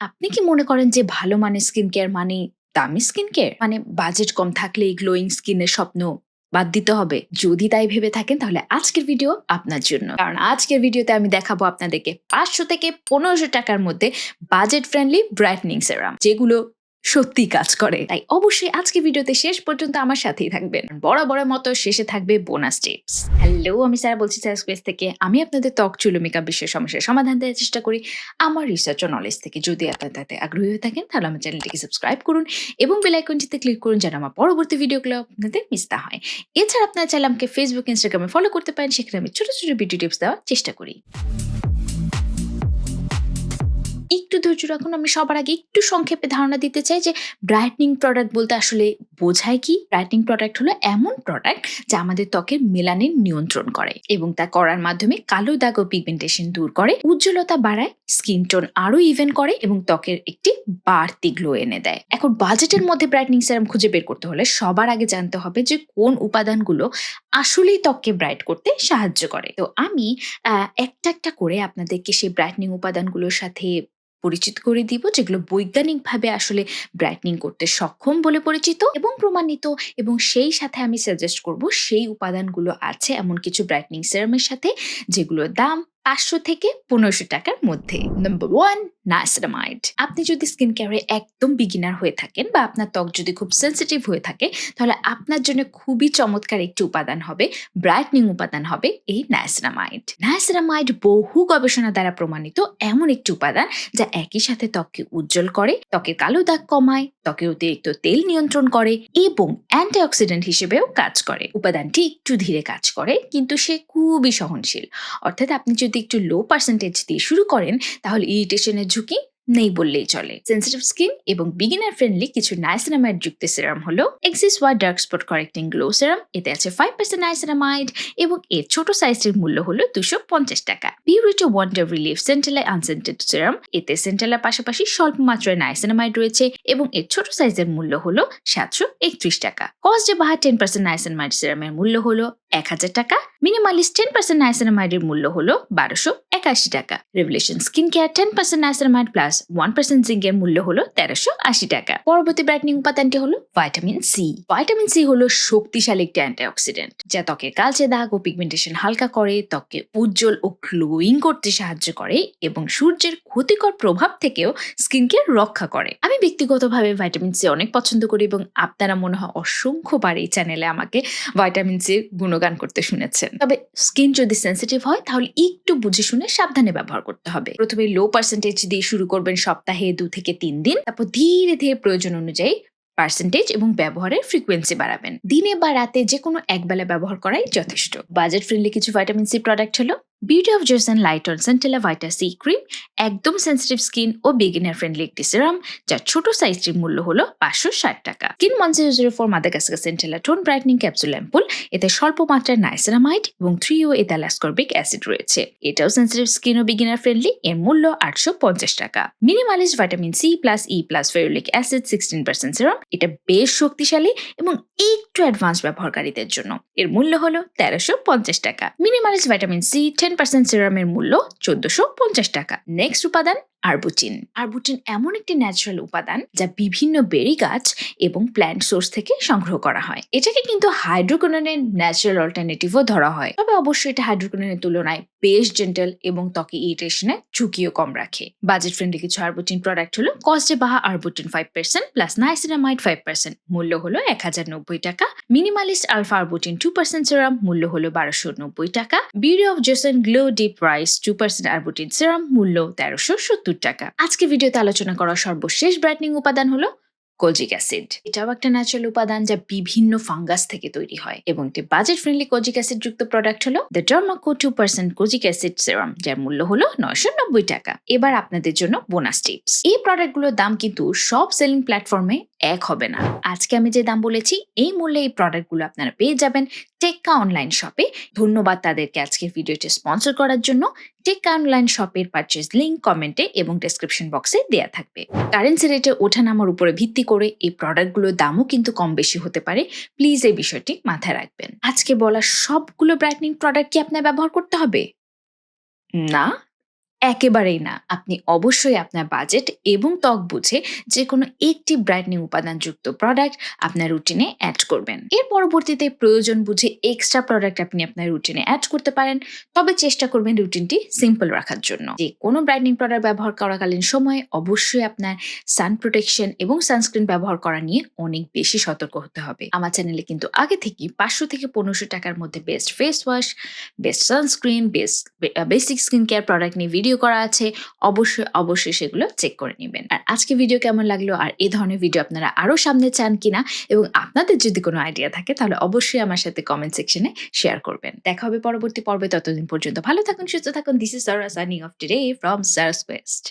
আপনি কি মনে করেন যে ভালো মানের স্কিন কেয়ার মানে দামি স্কিন কেয়ার মানে বাজেট কম থাকলে গ্লোয়িং স্কিনের স্বপ্ন বাদ দিতে হবে। যদি তাই ভেবে থাকেন, তাহলে আজকের ভিডিও আপনার জন্য। কারণ আজকের ভিডিওতে আমি দেখাবো আপনাদেরকে পাঁচশো থেকে পনেরোশো টাকার মধ্যে বাজেট ফ্রেন্ডলি ব্রাইটনিং সেরাম যেগুলো সত্যি কাজ করে। তাই অবশ্যই আজকে ভিডিওতে শেষ পর্যন্ত আমার সাথেই থাকবেন। বড় বড় মতো শেষে থাকবে বোনাস টিপস হ্যালো আমি সারা বলছি স্যার স্পেস থেকে। আমি আপনাদের ত্বক চুলো মেকআপ বিষয়ে সমস্যার সমাধান দেওয়ার চেষ্টা করি। আমার রিসার্চ ও নলেজ থেকে যদি আপনার তাতে আগ্রহী হয়ে থাকেন, তাহলে আমার চ্যানেলটিকে সাবস্ক্রাইব করুন এবং বেল আইকনটিতে ক্লিক করুন যেন আমার পরবর্তী ভিডিওগুলো আপনাদের মিস না হয়। এছাড়া আপনার চাইলে আমাকে ফেসবুক ইনস্টাগ্রামে ফলো করতে পারেন। সেখানে আমি ছোট ছোট ভিডিও টিপস দেওয়ার চেষ্টা করি। একটু ধৈর্য রাখুন। আমি সবার আগে একটু সংক্ষেপে ধারণা দিতে চাই যে ব্রাইটনিং প্রোডাক্ট বলতে আসলে বোঝায় কি? ব্রাইটনিং প্রোডাক্ট হলো এমন প্রোডাক্ট যা আমাদের ত্বকের মেলানিন নিয়ন্ত্রণ করে এবং তা করার মাধ্যমে কালো দাগ ও পিগমেন্টেশন দূর করে, উজ্জ্বলতা বাড়ায় স্কিন টোন আরও ইভেন করে এবং ত্বকের একটি বাড়তি গ্লো এনে দেয়। এখন বাজেটের মধ্যে ব্রাইটনিং সেরাম খুঁজে বের করতে হলে সবার আগে জানতে হবে যে কোন উপাদানগুলো আসলেই ত্বককে ব্রাইট করতে সাহায্য করে। তো আমি একটা একটা করে আপনাদেরকে সেই ব্রাইটনিং উপাদানগুলোর সাথে পরিচিত করে দিব, যেগুলো বৈজ্ঞানিকভাবে আসলে ব্রাইটনিং করতে সক্ষম বলে পরিচিত এবং প্রমাণিত এবং সেই সাথে আমি সাজেস্ট করব সেই উপাদানগুলো আছে এমন কিছু ব্রাইটনিং সেরামের সাথে, যেগুলোর দাম পাঁচশো থেকে পনেরোশো টাকার মধ্যে। নাম্বার ওয়ান নাইসেরামাইড আপনি যদি স্কিন কেয়ারে একদম বিগিনার হয়ে থাকেন বা আপনার ত্বক যদি খুব সেন্সিটিভ হয়ে থাকে, তাহলে আপনার জন্য খুবই চমৎকার একটি উপাদান হবে ব্রাইটনিং উপাদান হবে এই নাইসেরামাইড নাইসেরামাইড বহু গবেষণা দ্বারা প্রমাণিত এমন একটি উপাদান যা একই সাথে ত্বককে উজ্জ্বল করে, ত্বকের কালো দাগ কমায়, ত্বকের অতিরিক্ত তেল নিয়ন্ত্রণ করে এবং অ্যান্টিঅক্সিডেন্ট হিসেবেও কাজ করে। উপাদানটি একটু ধীরে কাজ করে, কিন্তু সে খুবই সহনশীল। অর্থাৎ আপনি যদি একটু লো পার্সেন্টেজ দিয়ে শুরু করেন, তাহলে ইরিটেশনের ঝুঁকি নেই বললেই চলে। সেন্সিটিভ স্কিন এবং বিগিনার ফ্রেন্ডলি কিছু নাইসেরামাইড যুক্ত সিরাম হলো axis Y dark spot correcting glow serum এতে আছে ফাইভ পার্সেন্ট নাইসেরামাইড এবং এর ছোট সাইজের মূল্য হলো দুশো পঞ্চাশ টাকা। Purity wonder relief centella unscented serum এতে সেন্টেলার পাশাপাশি স্বল্প মাত্রায় নাইসেনামাইড রয়েছে এবং এর ছোট সাইজের মূল্য হলো সাতশো একত্রিশ টাকা। কস্টে বাহার টেন পার্সেন্ট নাইসেনামাইড সিরামের মূল্য হলো এক হাজার টাকা মিনিমালিস্ট টেন পার্সেন্ট নাইসেনামাইডের মূল্য হলো বারোশো একাশি টাকা। Revolution skin care ten percent niacinamide plus one percent জিঙ্কের মূল্য হলো তেরোশো আশি টাকা। পরবর্তী ব্রাইটনিং উপাদানটি হলো ভাইটামিন সি ভাইটামিন সি হলো শক্তিশালী একটি অ্যান্টিঅক্সিডেন্ট যা ত্বকের কালচে দাগ ও পিগমেন্টেশন হালকা করে, ত্বককে উজ্জ্বল ও গ্লোয়িং করতে সাহায্য করে এবং সূর্যের ক্ষতিকর প্রভাব থেকেও স্কিনকে রক্ষা করে। ব্যক্তিগতভাবে ভাইটামিন সি অনেক পছন্দ করি এবং আপনারা মনে হয় অসংখ্যবার এই চ্যানেলে আমাকে ভাইটামিন সি গুণগান করতে শুনেছেন। তবে স্কিন যদি সেন্সিটিভ হয়, তাহলে একটু বুঝে শুনে সাবধানে ব্যবহার করতে হবে। প্রথমে লো পার্সেন্টেজ দিয়ে শুরু করবেন সপ্তাহে দু থেকে তিন দিন। তারপর ধীরে ধীরে প্রয়োজন অনুযায়ী পার্সেন্টেজ এবং ব্যবহারের ফ্রিকোয়েন্সি বাড়াবেন। দিনে বা রাতে যে কোনো একবেলা ব্যবহার করাই যথেষ্ট। বাজেট ফ্রেন্ডলি কিছু ভাইটামিন সি প্রোডাক্ট হলো beauty of Joseon light on centella vita C cream একদম সেন্সিটিভ স্কিন ও বিগিনার ফ্রেন্ডলি একটি সিরাম যার ছোট সাইজটির মূল্য হলো পাঁচশো ষাট টাকা। Skin one zero four Madagascar centella tone brightening capsule ampoule এতে স্বল্প মাত্রায় নাইসেরামাইড এবং থ্রি ও এথালাসকর্বিক অ্যাসিড রয়েছে। এটাও সেন্সিটিভ স্কিন ও বিগিনার ফ্রেন্ডলি এর মূল্য আটশো পঞ্চাশ টাকা। Minimalist vitamin C plus E plus ferulic acid sixteen percent serum এটা বেশ শক্তিশালী এবং একটু অ্যাডভান্স ব্যবহারকারীদের জন্য। এর মূল্য হলো তেরোশো পঞ্চাশ টাকা। Minimalist vitamin C ten percent সিরামের মূল্য চোদ্দশো পঞ্চাশ টাকা। নেক্সট উপাদান আরবুটিন। আরবুটিন এমন একটি ন্যাচারাল উপাদান যা বিভিন্ন বেরি গাছ এবং প্ল্যান্ট সোর্স থেকে সংগ্রহ করা হয়। এটাকে কিন্তু হাইড্রোকোননের ন্যাচারাল অল্টারনেটিভও ধরা হয়। তবে অবশ্যই এটা হাইড্রোকোননের তুলনায় বেশ জেন্টাল এবং ত্বকে ইরিটেশনের ঝুঁকিও কম রাখে। বাজেট ফ্রেন্ডলি কিছু আরবুটিন প্রোডাক্ট হলো cos de baha arbutin five percent plus niacinamide five percent মূল্য হলো এক হাজার নব্বই টাকা। Minimalist alpha arbutin two percent serum মূল্য হলো বারোশো নব্বই টাকা। Beauty of Joseon glow deep rice two percent arbutin serum মূল্য তেরোশো সত্তর টাকা। আজকে ভিডিওতে আলোচনা করা সর্বশেষ ব্রাইটনিং উপাদান হলো কোজিক অ্যাসিড। এটাও একটা ন্যাচারাল উপাদান যা বিভিন্ন ফাঙ্গাস থেকে তৈরি হয় এবং একটি বাজেট ফ্রেন্ডলি কোজিক অ্যাসিড যুক্ত প্রোডাক্ট হলো the derma co two percent kojic acid serum যার মূল্য হলো নয়শো নব্বই টাকা। এবার আপনাদের জন্য বোনাস টিপস এই প্রোডাক্টগুলোর দাম কিন্তু সব সেলিং প্ল্যাটফর্মে এক হবে না। আজকে আমি যে দাম বলেছি, এই মূল্যে এই প্রোডাক্টগুলো আপনারা পেয়ে যাবেন টেক্কা অনলাইন শপে ধন্যবাদ তাদেরকে আজকের ভিডিওটি স্পন্সর করার জন্য। টেক্কা অনলাইন শপের পারচেজ লিঙ্ক কমেন্টে এবং ডেসক্রিপশন বক্সে দেয়া থাকবে। কারেন্সি রেটে ওঠানামার উপরে ভিত্তি করে এই প্রোডাক্টগুলোর দামও কিন্তু কম বেশি হতে পারে। প্লিজ এই বিষয়টি মাথায় রাখবেন। আজকে বলা সবগুলো ব্রাইটনিং প্রোডাক্ট কি আপনার ব্যবহার করতে হবে? না। একেবারেই না। আপনি অবশ্যই আপনার বাজেট এবং ত্বক বুঝে যে কোনো একটি ব্রাইটনিং উপাদানযুক্ত প্রোডাক্ট আপনার রুটিনে অ্যাড করবেন। এর পরবর্তীতে প্রয়োজন বুঝে এক্সট্রা প্রোডাক্ট আপনি আপনার রুটিনে অ্যাড করতে পারেন। তবে চেষ্টা করবেন রুটিনটি সিম্পল রাখার জন্য। যে কোনো ব্রাইটনিং প্রোডাক্ট ব্যবহার করাকালীন সময়ে অবশ্যই আপনার সান প্রোটেকশন এবং সানস্ক্রিন ব্যবহার করা নিয়ে অনেক বেশি সতর্ক হতে হবে। আমার চ্যানেলে কিন্তু আগে থেকেই পাঁচশো থেকে পনেরোশো টাকার মধ্যে best face wash best sunscreen best basic skin care product নিয়ে ভিডিও করা আছে, অবশ্যই অবশ্যই সেগুলো চেক করে নেবেন। আর আজকে ভিডিও কেমন লাগল আর এই ধরনের ভিডিও আপনারা আরও সামনে চান কিনা এবং আপনাদের যদি কোনো আইডিয়া থাকে, তাহলে অবশ্যই আমার সাথে কমেন্ট সেকশনে শেয়ার করবেন। দেখা হবে পরবর্তী পর্বে, ততদিন পর্যন্ত ভালো থাকুন, সুস্থ থাকুন। This is Sara signing off today from Sara's west